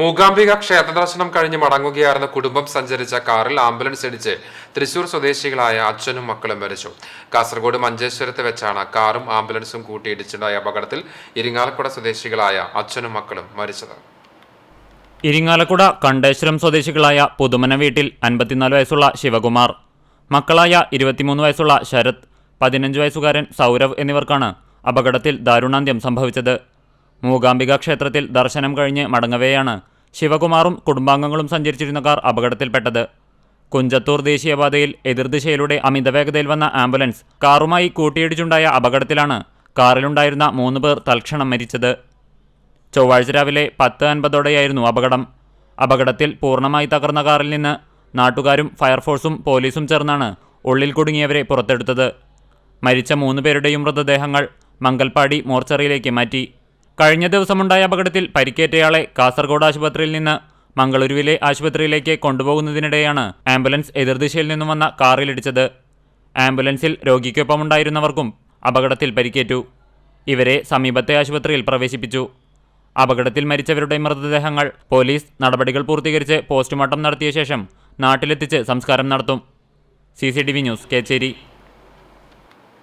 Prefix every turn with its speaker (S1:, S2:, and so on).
S1: മൂകാംബിക ക്ഷേത്ര ദർശനം കഴിഞ്ഞ് മടങ്ങുകയായിരുന്ന കുടുംബം സഞ്ചരിച്ച കാറിൽ ആംബുലൻസ് ഇടിച്ച് തൃശൂർ സ്വദേശികളായ അച്ഛനും മക്കളും മരിച്ചു. കാസർഗോഡ് മഞ്ചേശ്വരത്ത് വെച്ചാണ് കാറും ആംബുലൻസും കൂട്ടിയിടിച്ചുണ്ടായ അപകടത്തിൽ ഇരിങ്ങാലക്കുട സ്വദേശികളായ അച്ഛനും മക്കളും മരിച്ചത്.
S2: ഇരിങ്ങാലക്കുട കണ്ടേശ്വരം സ്വദേശികളായ പുതുമന വീട്ടിൽ അൻപത്തിനാല് വയസ്സുള്ള ശിവകുമാർ മക്കളായ ഇരുപത്തിമൂന്ന് വയസ്സുള്ള ശരത് പതിനഞ്ച് വയസ്സുകാരൻ സൗരവ് എന്നിവർക്കാണ് അപകടത്തിൽ ദാരുണാന്ത്യം സംഭവിച്ചത്. മൂകാംബിക ക്ഷേത്രത്തിൽ ദർശനം കഴിഞ്ഞ് മടങ്ങവെയാണ് ശിവകുമാറും കുടുംബാംഗങ്ങളും സഞ്ചരിച്ചിരുന്ന കാർ അപകടത്തിൽപ്പെട്ടത്. കുഞ്ചത്തൂർ ദേശീയപാതയിൽ എതിർദിശയിലൂടെ അമിതവേഗതയിൽ വന്ന ആംബുലൻസ് കാറുമായി കൂട്ടിയിടിച്ചുണ്ടായ അപകടത്തിലാണ് കാറിലുണ്ടായിരുന്ന മൂന്ന് പേർ തൽക്ഷണം മരിച്ചത്. ചൊവ്വാഴ്ച രാവിലെ പത്ത് അൻപതോടെയായിരുന്നു അപകടം. അപകടത്തിൽ പൂർണമായി തകർന്ന കാറിൽ നിന്ന് നാട്ടുകാരും ഫയർഫോഴ്സും പോലീസും ചേർന്നാണ് ഉള്ളിൽ കുടുങ്ങിയവരെ പുറത്തെടുത്തത്. മരിച്ച മൂന്ന് പേരുടെയും മൃതദേഹങ്ങൾ മംഗൽപാടി മോർച്ചറിയിലേക്ക് മാറ്റി. കഴിഞ്ഞ ദിവസമുണ്ടായ അപകടത്തിൽ പരിക്കേറ്റയാളെ കാസർഗോഡ് ആശുപത്രിയിൽ നിന്ന് മംഗളൂരുവിലെ ആശുപത്രിയിലേക്ക് കൊണ്ടുപോകുന്നതിനിടെയാണ് ആംബുലൻസ് എതിർദിശയിൽ നിന്നും വന്ന കാറിലിടിച്ചത് ആംബുലൻസിൽ രോഗിക്കൊപ്പമുണ്ടായിരുന്നവർക്കും അപകടത്തിൽ പരിക്കേറ്റു. ഇവരെ സമീപത്തെ ആശുപത്രിയിൽ പ്രവേശിപ്പിച്ചു. അപകടത്തിൽ മരിച്ചവരുടെ മൃതദേഹങ്ങൾ പോലീസ് നടപടികൾ പൂർത്തീകരിച്ച് പോസ്റ്റ്മോർട്ടം നടത്തിയ ശേഷം നാട്ടിലെത്തിച്ച് സംസ്കാരം നടത്തും. C news Kecheri.